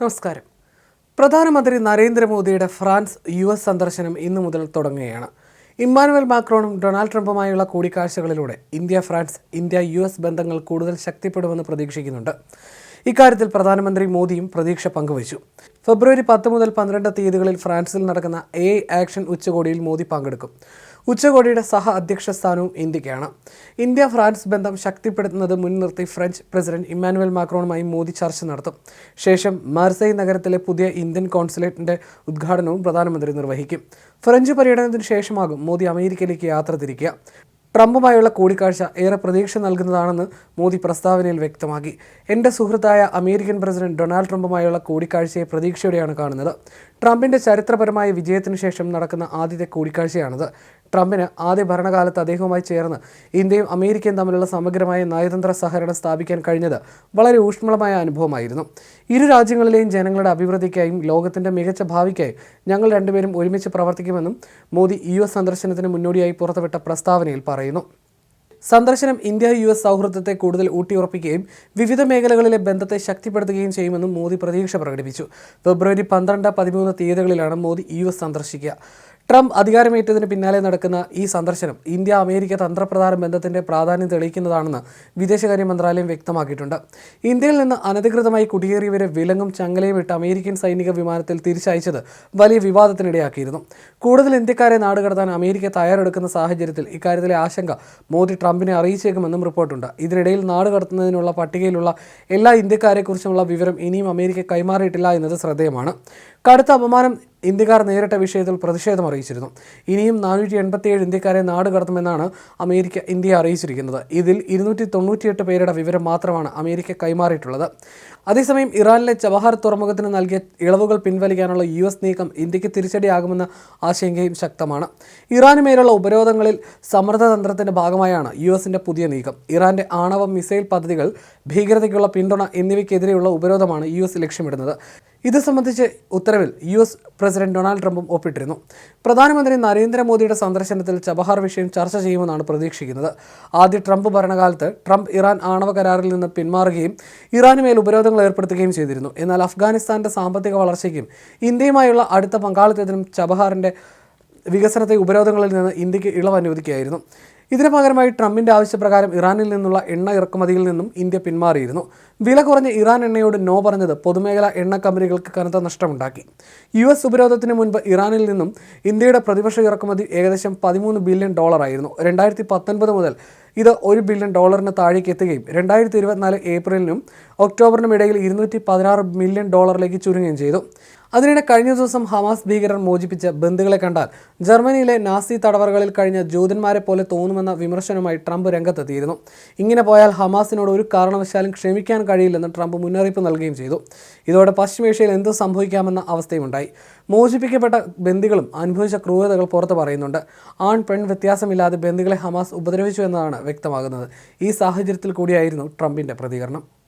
നമസ്കാരം. പ്രധാനമന്ത്രി നരേന്ദ്രമോദിയുടെ ഫ്രാൻസ് യു എസ് സന്ദർശനം ഇന്നു മുതൽ തുടങ്ങുകയാണ്. ഇമ്മാനുവൽ മാക്രോണും ഡൊണാൾഡ് ട്രംപുമായുള്ള കൂടിക്കാഴ്ചകളിലൂടെ India France India U S ബന്ധങ്ങൾ കൂടുതൽ ശക്തിപ്പെടുമെന്ന് പ്രതീക്ഷിക്കുന്നുണ്ട്. ഇക്കാര്യത്തിൽ പ്രധാനമന്ത്രി മോദിയും പ്രതീക്ഷ പങ്കുവച്ചു. ഫെബ്രുവരി പത്ത് മുതൽ പന്ത്രണ്ട് തീയതികളിൽ ഫ്രാൻസിൽ നടക്കുന്ന എ ആക്ഷൻ ഉച്ചകോടിയിൽ മോദി പങ്കെടുക്കും. ഉച്ചകോടിയുടെ സഹ അധ്യക്ഷ സ്ഥാനവും ഇന്ത്യക്കാണ്. ഇന്ത്യ ഫ്രാൻസ് ബന്ധം ശക്തിപ്പെടുത്തുന്നത് മുൻനിർത്തി ഫ്രഞ്ച് പ്രസിഡന്റ് ഇമ്മാനുവൽ മാക്രോണുമായി മോദി ചർച്ച നടത്തും. ശേഷം മാർസൈ നഗരത്തിലെ പുതിയ ഇന്ത്യൻ കോൺസുലേറ്റിന്റെ ഉദ്ഘാടനവും പ്രധാനമന്ത്രി നിർവഹിക്കും. ഫ്രഞ്ച് പര്യടനത്തിന് ശേഷമാകും മോദി അമേരിക്കയിലേക്ക് യാത്ര തിരിക്കുക. ട്രംപുമായുള്ള കൂടിക്കാഴ്ച ഏറെ പ്രതീക്ഷ നൽകുന്നതാണെന്ന് മോദി പ്രസ്താവനയിൽ വ്യക്തമാക്കി. എന്റെ സുഹൃത്തായ അമേരിക്കൻ പ്രസിഡന്റ് ഡൊണാൾഡ് ട്രംപുമായുള്ള കൂടിക്കാഴ്ചയെ പ്രതീക്ഷയോടെയാണ് കാണുന്നത്. ട്രംപിന്റെ ചരിത്രപരമായ വിജയത്തിനു ശേഷം നടക്കുന്ന ആദ്യത്തെ കൂടിക്കാഴ്ചയാണിത്. ട്രംപിന് ആദ്യ ഭരണകാലത്ത് അദ്ദേഹവുമായി ചേർന്ന് ഇന്ത്യയും അമേരിക്കയും തമ്മിലുള്ള സമഗ്രമായ നയതന്ത്ര സഹകരണം സ്ഥാപിക്കാൻ കഴിഞ്ഞത് വളരെ ഊഷ്മളമായ അനുഭവമായിരുന്നു. ഇരു രാജ്യങ്ങളിലെയും ജനങ്ങളുടെ അഭിവൃദ്ധിക്കായും ലോകത്തിന്റെ മികച്ച ഭാവിക്കായും ഞങ്ങൾ രണ്ടുപേരും ഒരുമിച്ച് പ്രവർത്തിക്കുമെന്നും മോദി യു എസ് സന്ദർശനത്തിന് മുന്നോടിയായി പുറത്തുവിട്ട പ്രസ്താവനയിൽ പറയുന്നു. സന്ദർശനം ഇന്ത്യ യു എസ് സൗഹൃദത്തെ കൂടുതൽ ഊട്ടിയുറപ്പിക്കുകയും വിവിധ മേഖലകളിലെ ബന്ധത്തെ ശക്തിപ്പെടുത്തുകയും ചെയ്യുമെന്നും മോദി പ്രതീക്ഷ പ്രകടിപ്പിച്ചു. ഫെബ്രുവരി പന്ത്രണ്ട് പതിമൂന്ന് തീയതികളിലാണ് മോദി യു എസ് സന്ദർശിക്കുക. ട്രംപ് അധികാരമേറ്റതിന് പിന്നാലെ നടക്കുന്ന ഈ സന്ദർശനം ഇന്ത്യ അമേരിക്ക തന്ത്രപ്രധാന ബന്ധത്തിന്റെ പ്രാധാന്യം തെളിയിക്കുന്നതാണെന്ന് വിദേശകാര്യ മന്ത്രാലയം വ്യക്തമാക്കിയിട്ടുണ്ട്. ഇന്ത്യയിൽ നിന്ന് അനധികൃതമായി കുടിയേറിയവരെ വിലങ്ങും ചങ്ങലയും ഇട്ട് അമേരിക്കൻ സൈനിക വിമാനത്തിൽ തിരിച്ചയച്ചത് വലിയ വിവാദത്തിനിടയാക്കിയിരുന്നു. കൂടുതൽ ഇന്ത്യക്കാരെ നാടുകടത്താൻ അമേരിക്ക തയ്യാറെടുക്കുന്ന സാഹചര്യത്തിൽ ഇക്കാര്യത്തിലെ ആശങ്ക മോദി ട്രംപിനെ അറിയിച്ചേക്കുമെന്നും റിപ്പോർട്ടുണ്ട്. ഇതിനിടയിൽ നാടുകടത്തുന്നതിനുള്ള പട്ടികയിലുള്ള എല്ലാ ഇന്ത്യക്കാരെക്കുറിച്ചുമുള്ള വിവരം ഇനിയും അമേരിക്ക കൈമാറിയിട്ടില്ല എന്നത് ശ്രദ്ധേയമാണ്. കടുത്ത അപമാനം ഇന്ത്യക്കാർ നേരിട്ട വിഷയത്തിൽ പ്രതിഷേധം അറിയിച്ചിരുന്നു. ഇനിയും നാനൂറ്റി എൺപത്തിയേഴ് ഇന്ത്യക്കാരെ നാട് കടത്തുമെന്നാണ് അമേരിക്ക ഇന്ത്യ അറിയിച്ചിരിക്കുന്നത്. ഇതിൽ ഇരുന്നൂറ്റി തൊണ്ണൂറ്റിയെട്ട് പേരുടെ വിവരം മാത്രമാണ് അമേരിക്ക കൈമാറിയിട്ടുള്ളത്. അതേസമയം ഇറാനിലെ ചബഹാർ തുറമുഖത്തിന് നൽകിയ ഇളവുകൾ പിൻവലിക്കാനുള്ള യു എസ് നീക്കം ഇന്ത്യയ്ക്ക് തിരിച്ചടിയാകുമെന്ന ആശങ്കയും ശക്തമാണ്. ഇറാന് മേലുള്ള ഉപരോധങ്ങളിൽ സമ്മർദ്ദതന്ത്രത്തിന്റെ ഭാഗമായാണ് യു എസിന്റെ പുതിയ നീക്കം. ഇറാന്റെ ആണവ മിസൈൽ പദ്ധതികൾ ഭീകരതയ്ക്കുള്ള പിന്തുണ എന്നിവയ്ക്കെതിരെയുള്ള ഉപരോധമാണ് യു എസ് ലക്ഷ്യമിടുന്നത്. ഇത് സംബന്ധിച്ച് ഉത്തരവിൽ യു എസ് പ്രസിഡന്റ് ഡൊണാൾഡ് ട്രംപും ഒപ്പിട്ടിരുന്നു. പ്രധാനമന്ത്രി നരേന്ദ്രമോദിയുടെ സന്ദർശനത്തിൽ ചബഹാർ വിഷയം ചർച്ച ചെയ്യുമെന്നാണ് പ്രതീക്ഷിക്കുന്നത്. ആദ്യ ട്രംപ് ഭരണകാലത്ത് ട്രംപ് ഇറാൻ ആണവ കരാറിൽ നിന്ന് പിന്മാറുകയും ഇറാന് മേൽ ഉപരോധങ്ങൾ ഏർപ്പെടുത്തുകയും ചെയ്തിരുന്നു. എന്നാൽ അഫ്ഗാനിസ്ഥാന്റെ സാമ്പത്തിക വളർച്ചയ്ക്കും ഇന്ത്യയുമായുള്ള അടുത്ത പങ്കാളിത്തത്തിനും ചബഹാറിന്റെ വികസനത്തെ ഉപരോധങ്ങളിൽ നിന്ന് ഇന്ത്യയ്ക്ക് ഇളവ് അനുവദിക്കുകയായിരുന്നു ഇതിന് പകരമായി ട്രംപിന്റെ ആവശ്യപ്രകാരം ഇറാനിൽ നിന്നുള്ള എണ്ണ ഇറക്കുമതിയിൽ നിന്നും ഇന്ത്യ പിന്മാറിയിരുന്നു. വില കുറഞ്ഞ ഇറാൻ എണ്ണയോട് നോ പറഞ്ഞത് പൊതുമേഖലാ എണ്ണ കമ്പനികൾക്ക് കനത്ത നഷ്ടമുണ്ടാക്കി. യു എസ് ഉപരോധത്തിന് മുൻപ് ഇറാനിൽ നിന്നും ഇന്ത്യയുടെ പ്രതിപക്ഷ ഇറക്കുമതി ഏകദേശം പതിമൂന്ന് ബില്യൺ ഡോളറായിരുന്നു. രണ്ടായിരത്തി പത്തൊൻപത് മുതൽ ഇത് ഒരു ബില്യൺ ഡോളറിന് താഴേക്ക് എത്തുകയും രണ്ടായിരത്തി ഇരുപത്തിനാല് ഏപ്രിലിനും ഒക്ടോബറിനും ഇടയിൽ ഇരുന്നൂറ്റി പതിനാറ് മില്യൺ ഡോളറിലേക്ക് ചുരുങ്ങുകയും ചെയ്തു. അതിനിടെ കഴിഞ്ഞ ദിവസം ഹമാസ് ഭീകരർ മോചിപ്പിച്ച ബന്ധുക്കളെ കണ്ടാൽ ജർമ്മനിയിലെ നാസി തടവറകളിൽ കഴിഞ്ഞ ജൂതന്മാരെ പോലെ തോന്നുമെന്ന വിമർശനവുമായി ട്രംപ് രംഗത്തെത്തിയിരുന്നു. ഇങ്ങനെ പോയാൽ ഹമാസിനോട് ഒരു കാരണവശാലും ക്ഷമിക്കാൻ കഴിയില്ലെന്ന് ട്രംപ് മുന്നറിയിപ്പ് നൽകുകയും ചെയ്തു. ഇതോടെ പശ്ചിമേഷ്യയിൽ എന്ത് സംഭവിക്കാമെന്ന അവസ്ഥയുമുണ്ടായി. മോചിപ്പിക്കപ്പെട്ട ബന്ദികളും അനുഭവിച്ച ക്രൂരതകൾ പുറത്തു പറയുന്നുണ്ട്. ആൺ പെൺ വ്യത്യാസമില്ലാതെ ബന്ദികളെ ഹമാസ് ഉപദ്രവിച്ചു എന്നതാണ് വ്യക്തമാകുന്നത്. ഈ സാഹചര്യത്തിൽ കൂടിയായിരുന്നു ട്രംപിന്റെ പ്രതികരണം.